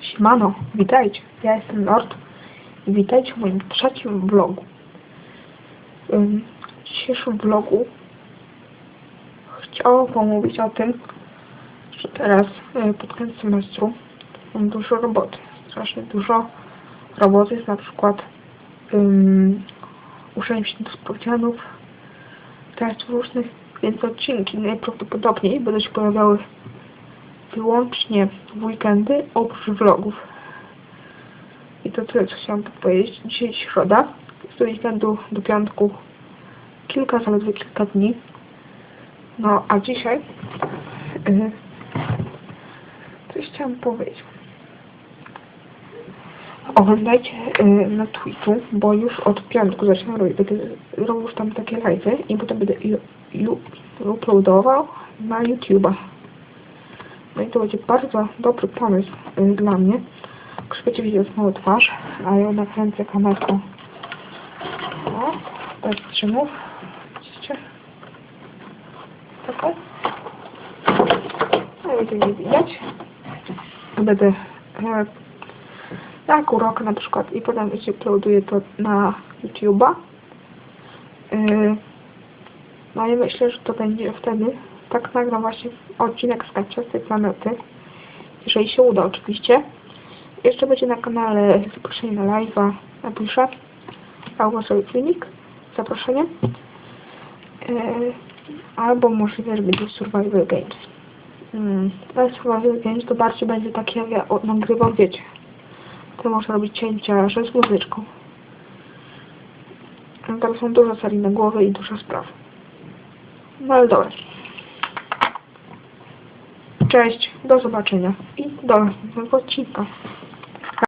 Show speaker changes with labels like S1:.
S1: Siemano, witajcie, ja jestem Lord i witajcie w moim trzecim vlogu. W dzisiejszym vlogu chciałam pomówić o tym, że teraz y, pod koniec semestru mam dużo roboty, strasznie dużo roboty, jest na przykład um, uczenie się do sprawdzianów, testów różnych, więc odcinki najprawdopodobniej będą się pojawiały wyłącznie w weekendy oprócz vlogów. I to tyle, co chciałam powiedzieć. Dzisiaj środa, z weekendu do piątku kilka, zaledwie kilka dni. No, a dzisiaj yy, coś chciałam powiedzieć. Oglądajcie yy, na Twitchu, bo już od piątku zaczynam robić, będę robił tam takie live'y i potem będę uploadował na YouTube'a. No i to będzie bardzo dobry pomysł y, dla mnie. Jak będziecie widzieć moją twarz, a ja nakręcę kamerką. O, bez strzymów. Widzicie? Taką. No i nie widać. Będę e, jak urok na przykład i potem się uploaduję to na YouTube'a. Y, no i myślę, że to będzie wtedy tak nagram właśnie odcinek z kanciastej planety. Jeżeli się uda oczywiście. Jeszcze będzie na kanale zaproszenie na live'a napiszę. Albo sobie filmik z zaproszeniem. Yy, albo możliwe, że będzie Survival Games. Hmm. Ale Survival Games to bardziej będzie takie, jak ja nagrywam, wiecie. To można robić cięcia, że z muzyczką. Teraz są dużo serii na głowę i dużo spraw. No ale dobra. Cześć, do zobaczenia i do następnego odcinka.